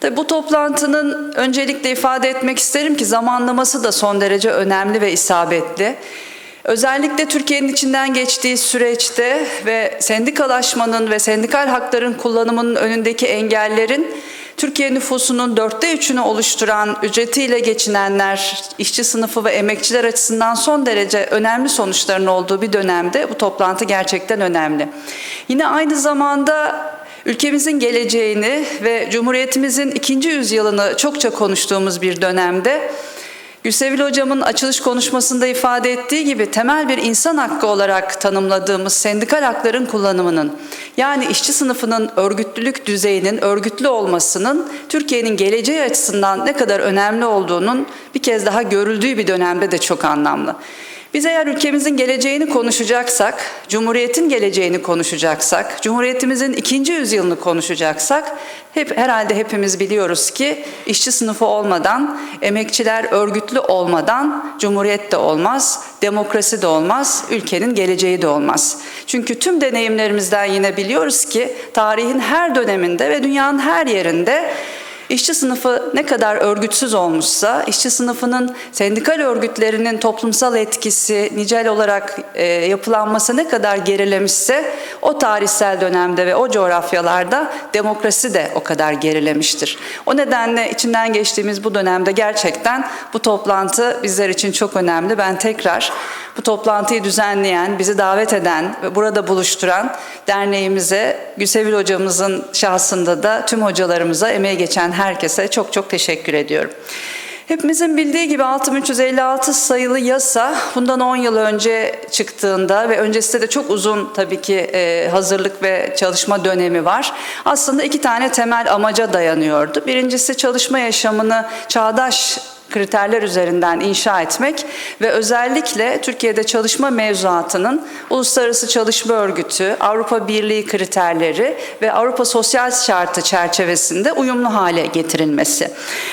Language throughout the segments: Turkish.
Tabii bu toplantının öncelikle ifade etmek isterim ki zamanlaması da son derece önemli ve isabetli. Özellikle Türkiye'nin içinden geçtiği süreçte ve sendikalaşmanın ve sendikal hakların kullanımının önündeki engellerin Türkiye nüfusunun dörtte üçünü oluşturan ücretiyle geçinenler, işçi sınıfı ve emekçiler açısından son derece önemli sonuçların olduğu bir dönemde bu toplantı gerçekten önemli. Yine aynı zamanda ülkemizin geleceğini ve Cumhuriyetimizin ikinci yüzyılını çokça konuştuğumuz bir dönemde Gülsevil Hocam'ın açılış konuşmasında ifade ettiği gibi temel bir insan hakkı olarak tanımladığımız sendikal hakların kullanımının yani işçi sınıfının örgütlülük düzeyinin örgütlü olmasının Türkiye'nin geleceği açısından ne kadar önemli olduğunun bir kez daha görüldüğü bir dönemde de çok anlamlı. Biz eğer ülkemizin geleceğini konuşacaksak, Cumhuriyet'in geleceğini konuşacaksak, Cumhuriyetimizin ikinci yüzyılını konuşacaksak, hep herhalde hepimiz biliyoruz ki işçi sınıfı olmadan, emekçiler örgütlü olmadan Cumhuriyet de olmaz, demokrasi de olmaz, ülkenin geleceği de olmaz. Çünkü tüm deneyimlerimizden yine biliyoruz ki tarihin her döneminde ve dünyanın her yerinde İşçi sınıfı ne kadar örgütsüz olmuşsa, işçi sınıfının sendikal örgütlerinin toplumsal etkisi, nicel olarak e, yapılanması ne kadar gerilemişse, o tarihsel dönemde ve o coğrafyalarda demokrasi de o kadar gerilemiştir. O nedenle içinden geçtiğimiz bu dönemde gerçekten bu toplantı bizler için çok önemli. Ben tekrar bu toplantıyı düzenleyen, bizi davet eden ve burada buluşturan derneğimize, Gülsevil hocamızın şahsında da tüm hocalarımıza, emeği geçen herkese çok çok teşekkür ediyorum. Hepimizin bildiği gibi 6356 sayılı yasa bundan 10 yıl önce çıktığında ve öncesinde de çok uzun tabii ki e, hazırlık ve çalışma dönemi var. Aslında iki tane temel amaca dayanıyordu. Birincisi çalışma yaşamını çağdaş kriterler üzerinden inşa etmek ve özellikle Türkiye'de çalışma mevzuatının Uluslararası Çalışma Örgütü, Avrupa Birliği kriterleri ve Avrupa Sosyal Şartı çerçevesinde uyumlu hale getirilmesi.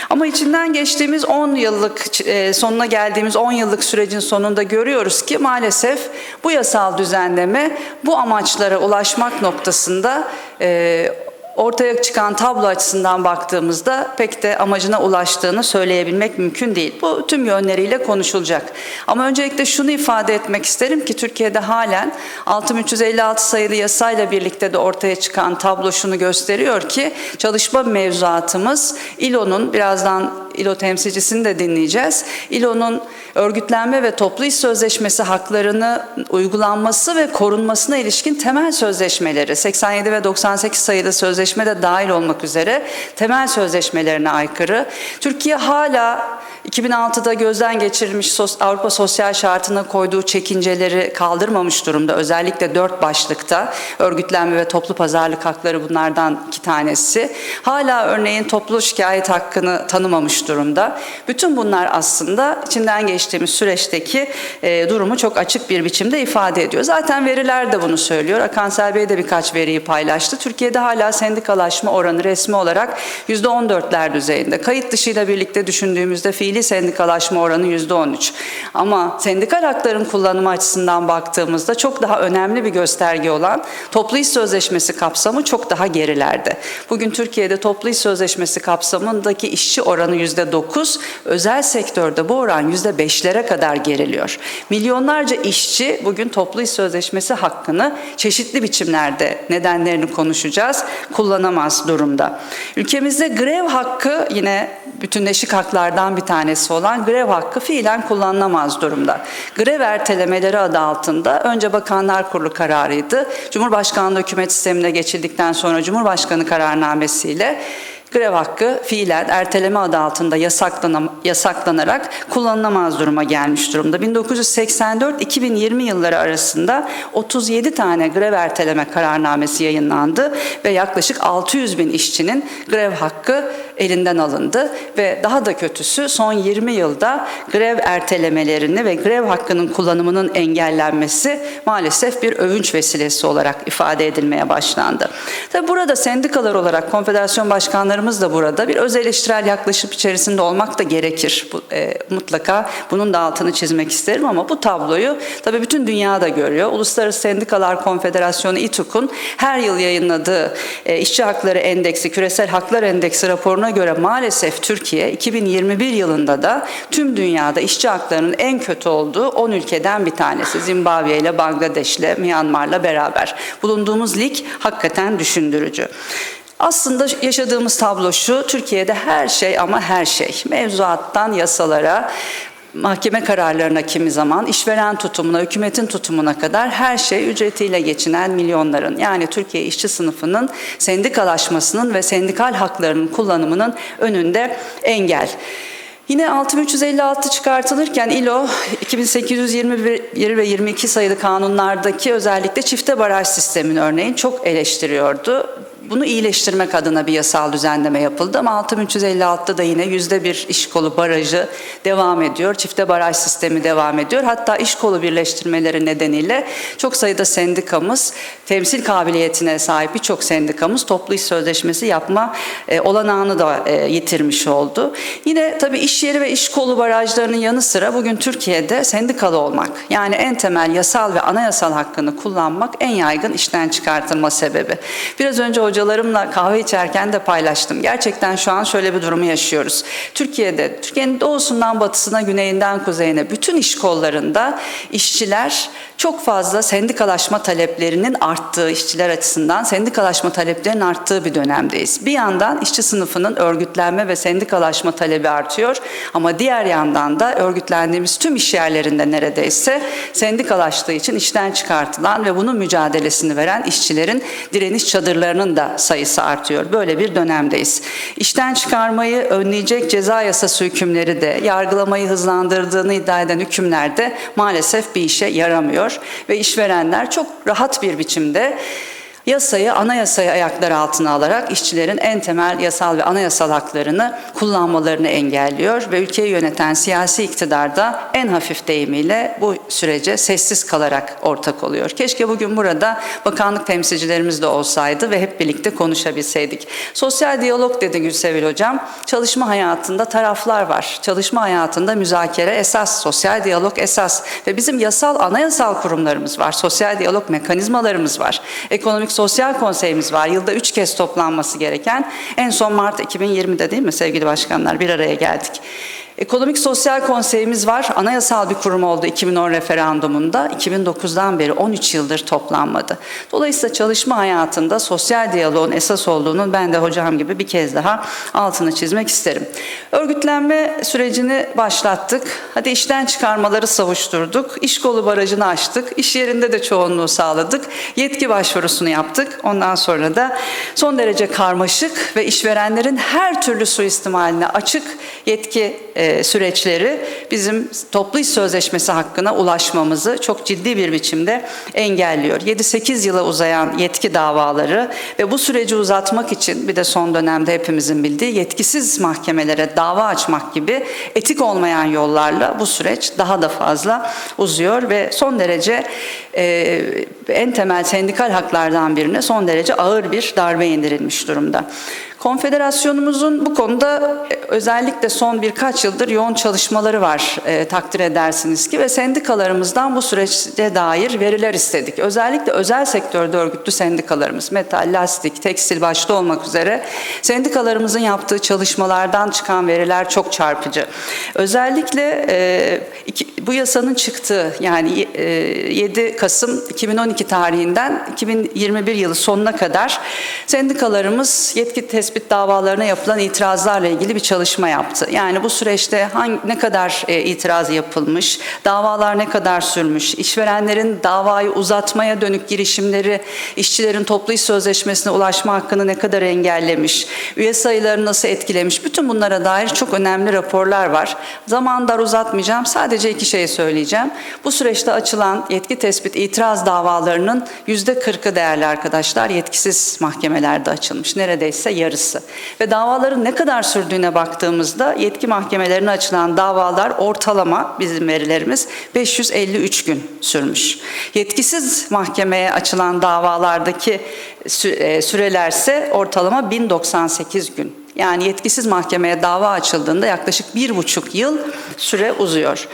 Ama içinden geçtiğimiz 10 yıllık e, sonuna geldiğimiz 10 yıllık sürecin sonunda görüyoruz ki maalesef bu yasal düzenleme bu amaçlara ulaşmak noktasında e, ortaya çıkan tablo açısından baktığımızda pek de amacına ulaştığını söyleyebilmek mümkün değil. Bu tüm yönleriyle konuşulacak. Ama öncelikle şunu ifade etmek isterim ki Türkiye'de halen 6356 sayılı yasayla birlikte de ortaya çıkan tablo şunu gösteriyor ki çalışma mevzuatımız İLO'nun birazdan İLO temsilcisini de dinleyeceğiz. İLO'nun örgütlenme ve toplu iş sözleşmesi haklarını uygulanması ve korunmasına ilişkin temel sözleşmeleri 87 ve 98 sayılı sözleşme de dahil olmak üzere temel sözleşmelerine aykırı. Türkiye hala 2006'da gözden geçirilmiş Avrupa Sosyal Şartı'na koyduğu çekinceleri kaldırmamış durumda. Özellikle dört başlıkta örgütlenme ve toplu pazarlık hakları bunlardan iki tanesi. Hala örneğin toplu şikayet hakkını tanımamış durumda. Bütün bunlar aslında içinden geçtiğimiz süreçteki e, durumu çok açık bir biçimde ifade ediyor. Zaten veriler de bunu söylüyor. Akansel Bey de birkaç veriyi paylaştı. Türkiye'de hala sendikalaşma oranı resmi olarak %14'ler düzeyinde. Kayıt dışıyla birlikte düşündüğümüzde fiili sendikalaşma oranı %13. Ama sendikal hakların kullanımı açısından baktığımızda çok daha önemli bir gösterge olan toplu iş sözleşmesi kapsamı çok daha gerilerde. Bugün Türkiye'de toplu iş sözleşmesi kapsamındaki işçi oranı %9, özel sektörde bu oran %5'lere kadar geriliyor. Milyonlarca işçi bugün toplu iş sözleşmesi hakkını çeşitli biçimlerde nedenlerini konuşacağız, kullanamaz durumda. Ülkemizde grev hakkı yine bütünleşik haklardan bir tanesi olan grev hakkı fiilen kullanılamaz durumda. Grev ertelemeleri adı altında önce Bakanlar Kurulu kararıydı. Cumhurbaşkanlığı hükümet sistemine geçildikten sonra Cumhurbaşkanı kararnamesiyle grev hakkı fiilen erteleme adı altında yasaklanarak kullanılamaz duruma gelmiş durumda. 1984-2020 yılları arasında 37 tane grev erteleme kararnamesi yayınlandı ve yaklaşık 600 bin işçinin grev hakkı elinden alındı ve daha da kötüsü son 20 yılda grev ertelemelerini ve grev hakkının kullanımının engellenmesi maalesef bir övünç vesilesi olarak ifade edilmeye başlandı. Tabi burada sendikalar olarak, konfederasyon başkanları uzmanlarımız da burada. Bir öz eleştirel yaklaşım içerisinde olmak da gerekir. Bu, e, mutlaka bunun da altını çizmek isterim ama bu tabloyu tabii bütün dünya da görüyor. Uluslararası Sendikalar Konfederasyonu İTUK'un her yıl yayınladığı e, İşçi Hakları Endeksi, Küresel Haklar Endeksi raporuna göre maalesef Türkiye 2021 yılında da tüm dünyada işçi haklarının en kötü olduğu 10 ülkeden bir tanesi. Zimbabwe ile, Bangladeş ile, Myanmar'la beraber. Bulunduğumuz lig hakikaten düşündürücü. Aslında yaşadığımız tablo şu, Türkiye'de her şey ama her şey, mevzuattan yasalara, mahkeme kararlarına kimi zaman, işveren tutumuna, hükümetin tutumuna kadar her şey ücretiyle geçinen milyonların yani Türkiye işçi sınıfının sendikalaşmasının ve sendikal haklarının kullanımının önünde engel. Yine 6356 çıkartılırken İLO 2821 ve 22 sayılı kanunlardaki özellikle çifte baraj sistemini örneğin çok eleştiriyordu bunu iyileştirmek adına bir yasal düzenleme yapıldı ama 6356'da da yine yüzde bir iş kolu barajı devam ediyor. Çifte baraj sistemi devam ediyor. Hatta iş kolu birleştirmeleri nedeniyle çok sayıda sendikamız, temsil kabiliyetine sahip birçok sendikamız toplu iş sözleşmesi yapma e, olanağını da e, yitirmiş oldu. Yine tabii iş yeri ve iş kolu barajlarının yanı sıra bugün Türkiye'de sendikalı olmak yani en temel yasal ve anayasal hakkını kullanmak en yaygın işten çıkartılma sebebi. Biraz önce hocam hocalarımla kahve içerken de paylaştım. Gerçekten şu an şöyle bir durumu yaşıyoruz. Türkiye'de, Türkiye'nin doğusundan batısına, güneyinden kuzeyine bütün iş kollarında işçiler çok fazla sendikalaşma taleplerinin arttığı, işçiler açısından sendikalaşma taleplerinin arttığı bir dönemdeyiz. Bir yandan işçi sınıfının örgütlenme ve sendikalaşma talebi artıyor ama diğer yandan da örgütlendiğimiz tüm iş yerlerinde neredeyse sendikalaştığı için işten çıkartılan ve bunun mücadelesini veren işçilerin direniş çadırlarının da sayısı artıyor. Böyle bir dönemdeyiz. İşten çıkarmayı önleyecek ceza yasası hükümleri de yargılamayı hızlandırdığını iddia eden hükümler de maalesef bir işe yaramıyor ve işverenler çok rahat bir biçimde yasayı, anayasayı ayaklar altına alarak işçilerin en temel yasal ve anayasal haklarını kullanmalarını engelliyor ve ülkeyi yöneten siyasi iktidar da en hafif deyimiyle bu sürece sessiz kalarak ortak oluyor. Keşke bugün burada bakanlık temsilcilerimiz de olsaydı ve hep birlikte konuşabilseydik. Sosyal diyalog dedi Gülsevil Hocam. Çalışma hayatında taraflar var. Çalışma hayatında müzakere esas, sosyal diyalog esas ve bizim yasal, anayasal kurumlarımız var. Sosyal diyalog mekanizmalarımız var. Ekonomik sosyal konseyimiz var. Yılda üç kez toplanması gereken. En son Mart 2020'de değil mi sevgili başkanlar bir araya geldik. Ekonomik Sosyal Konseyimiz var. Anayasal bir kurum oldu 2010 referandumunda. 2009'dan beri 13 yıldır toplanmadı. Dolayısıyla çalışma hayatında sosyal diyaloğun esas olduğunu ben de hocam gibi bir kez daha altını çizmek isterim. Örgütlenme sürecini başlattık. Hadi işten çıkarmaları savuşturduk. İş kolu barajını açtık. İş yerinde de çoğunluğu sağladık. Yetki başvurusunu yaptık. Ondan sonra da son derece karmaşık ve işverenlerin her türlü suistimaline açık yetki e, süreçleri bizim toplu iş sözleşmesi hakkına ulaşmamızı çok ciddi bir biçimde engelliyor. 7-8 yıla uzayan yetki davaları ve bu süreci uzatmak için bir de son dönemde hepimizin bildiği yetkisiz mahkemelere dava açmak gibi etik olmayan yollarla bu süreç daha da fazla uzuyor ve son derece e, en temel sendikal haklardan birine son derece ağır bir darbe indirilmiş durumda. Konfederasyonumuzun bu konuda e, özellikle son birkaç yıldır yoğun çalışmaları var e, takdir edersiniz ki ve sendikalarımızdan bu süreçte dair veriler istedik. Özellikle özel sektörde örgütlü sendikalarımız, metal, lastik, tekstil başta olmak üzere sendikalarımızın yaptığı çalışmalardan çıkan veriler çok çarpıcı. Özellikle e, iki, bu yasanın çıktığı yani e, 7 Kasım 2012 tarihinden 2021 yılı sonuna kadar sendikalarımız yetki tespit davalarına yapılan itirazlarla ilgili bir çalışma yaptı. Yani bu süreçte hangi, ne kadar e, itiraz yapılmış, davalar ne kadar sürmüş, işverenlerin davayı uzatmaya dönük girişimleri işçilerin toplu iş sözleşmesine ulaşma hakkını ne kadar engellemiş, üye sayıları nasıl etkilemiş, bütün bunlara dair çok önemli raporlar var. Zaman dar uzatmayacağım, sadece iki şey söyleyeceğim. Bu süreçte açılan yetki tespit itiraz davalarının yüzde kırkı değerli arkadaşlar yetkisiz mahkemelerde açılmış. Neredeyse yarısı. Ve davaların ne kadar sürdüğüne baktığımızda yetki mahkemelerine açılan davalar ortalama bizim verilerimiz 553 gün sürmüş. Yetkisiz mahkemeye açılan davalardaki e, sürelerse ortalama 1098 gün. Yani yetkisiz mahkemeye dava açıldığında yaklaşık bir buçuk yıl süre uzuyor.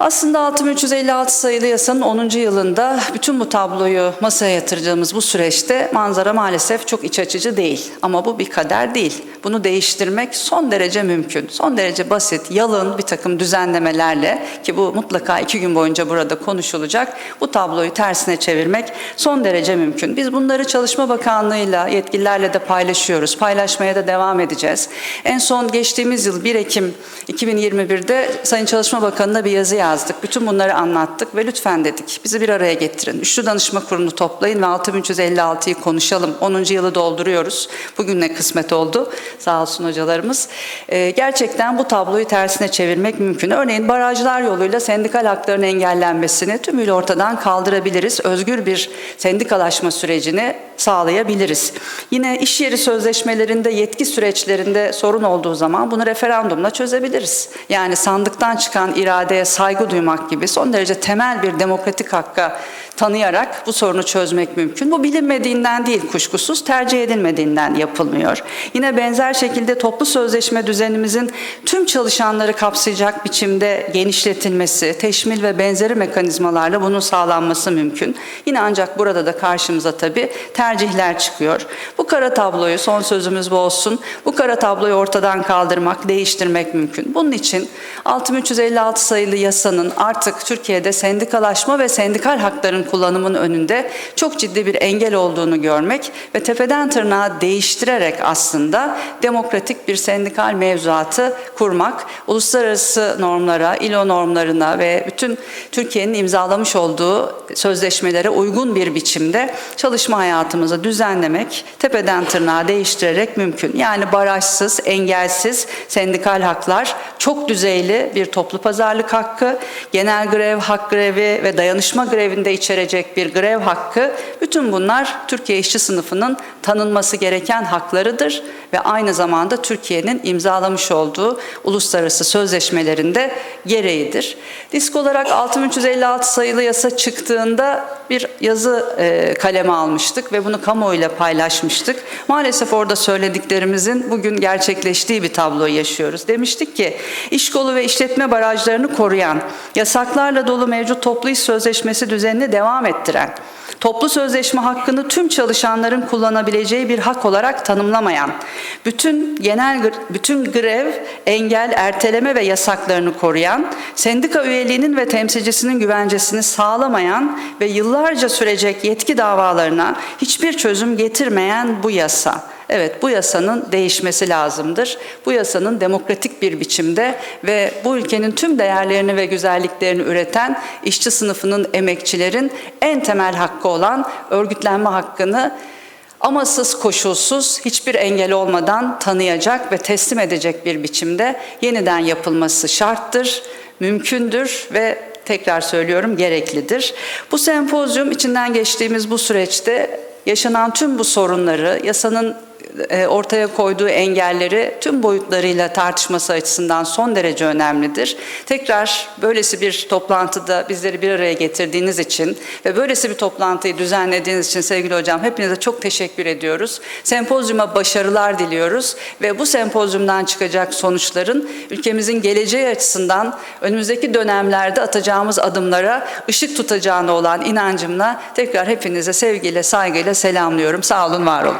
Aslında 6356 sayılı yasanın 10. yılında bütün bu tabloyu masaya yatıracağımız bu süreçte manzara maalesef çok iç açıcı değil. Ama bu bir kader değil. Bunu değiştirmek son derece mümkün. Son derece basit, yalın bir takım düzenlemelerle ki bu mutlaka iki gün boyunca burada konuşulacak. Bu tabloyu tersine çevirmek son derece mümkün. Biz bunları Çalışma Bakanlığı'yla, yetkililerle de paylaşıyoruz. Paylaşmaya da devam edeceğiz. En son geçtiğimiz yıl 1 Ekim 2021'de Sayın Çalışma Bakanı'na bir yazı yazdık. Bütün bunları anlattık ve lütfen dedik bizi bir araya getirin. Üçlü danışma kurulunu toplayın ve 6356'yı konuşalım. 10. yılı dolduruyoruz. Bugün ne kısmet oldu. Sağ olsun hocalarımız. Ee, gerçekten bu tabloyu tersine çevirmek mümkün. Örneğin barajlar yoluyla sendikal hakların engellenmesini tümüyle ortadan kaldırabiliriz. Özgür bir sendikalaşma sürecini sağlayabiliriz. Yine iş yeri sözleşmelerinde yetki süreçlerinde sorun olduğu zaman bunu referandumla çözebiliriz. Yani sandıktan çıkan iradeye saygı duymak gibi son derece temel bir demokratik hakka tanıyarak bu sorunu çözmek mümkün. Bu bilinmediğinden değil kuşkusuz, tercih edilmediğinden yapılmıyor. Yine benzer şekilde toplu sözleşme düzenimizin tüm çalışanları kapsayacak biçimde genişletilmesi, teşmil ve benzeri mekanizmalarla bunun sağlanması mümkün. Yine ancak burada da karşımıza tabii tercihler çıkıyor. Bu kara tabloyu, son sözümüz bu olsun, bu kara tabloyu ortadan kaldırmak, değiştirmek mümkün. Bunun için 6356 sayılı yasanın artık Türkiye'de sendikalaşma ve sendikal hakların kullanımın önünde çok ciddi bir engel olduğunu görmek ve tepeden tırnağa değiştirerek aslında demokratik bir sendikal mevzuatı kurmak, uluslararası normlara, ILO normlarına ve bütün Türkiye'nin imzalamış olduğu sözleşmelere uygun bir biçimde çalışma hayatımızı düzenlemek, tepeden tırnağa değiştirerek mümkün. Yani barajsız, engelsiz sendikal haklar, çok düzeyli bir toplu pazarlık hakkı, genel grev, hak grevi ve dayanışma grevinde içerecek bir grev hakkı, bütün bunlar Türkiye işçi sınıfının tanınması gereken haklarıdır ve aynı zamanda Türkiye'nin imzalamış olduğu uluslararası sözleşmelerinde gereğidir. Disk olarak 6356 sayılı yasa çıktığında bir yazı e, kaleme almıştık ve bunu kamuoyuyla paylaşmıştık. Maalesef orada söylediklerimizin bugün gerçekleştiği bir tabloyu yaşıyoruz. Demiştik ki iş kolu ve işletme barajlarını koruyan, yasaklarla dolu mevcut toplu iş sözleşmesi düzenini devam ettiren, toplu sözleşme hakkını tüm çalışanların kullanabileceği bir hak olarak tanımlamayan, bütün genel bütün grev, engel, erteleme ve yasaklarını koruyan, sendika üyeliğinin ve temsilcisinin güvencesini sağlamayan ve yıllarca sürecek yetki davalarına hiçbir çözüm getirmeyen bu yasa. Evet bu yasanın değişmesi lazımdır. Bu yasanın demokratik bir biçimde ve bu ülkenin tüm değerlerini ve güzelliklerini üreten işçi sınıfının, emekçilerin en temel hakkı olan örgütlenme hakkını amasız koşulsuz hiçbir engel olmadan tanıyacak ve teslim edecek bir biçimde yeniden yapılması şarttır, mümkündür ve tekrar söylüyorum gereklidir. Bu sempozyum içinden geçtiğimiz bu süreçte yaşanan tüm bu sorunları, yasanın ortaya koyduğu engelleri tüm boyutlarıyla tartışması açısından son derece önemlidir. Tekrar böylesi bir toplantıda bizleri bir araya getirdiğiniz için ve böylesi bir toplantıyı düzenlediğiniz için sevgili hocam hepinize çok teşekkür ediyoruz. Sempozyuma başarılar diliyoruz ve bu sempozyumdan çıkacak sonuçların ülkemizin geleceği açısından önümüzdeki dönemlerde atacağımız adımlara ışık tutacağına olan inancımla tekrar hepinize sevgiyle, saygıyla selamlıyorum. Sağ olun, var olun.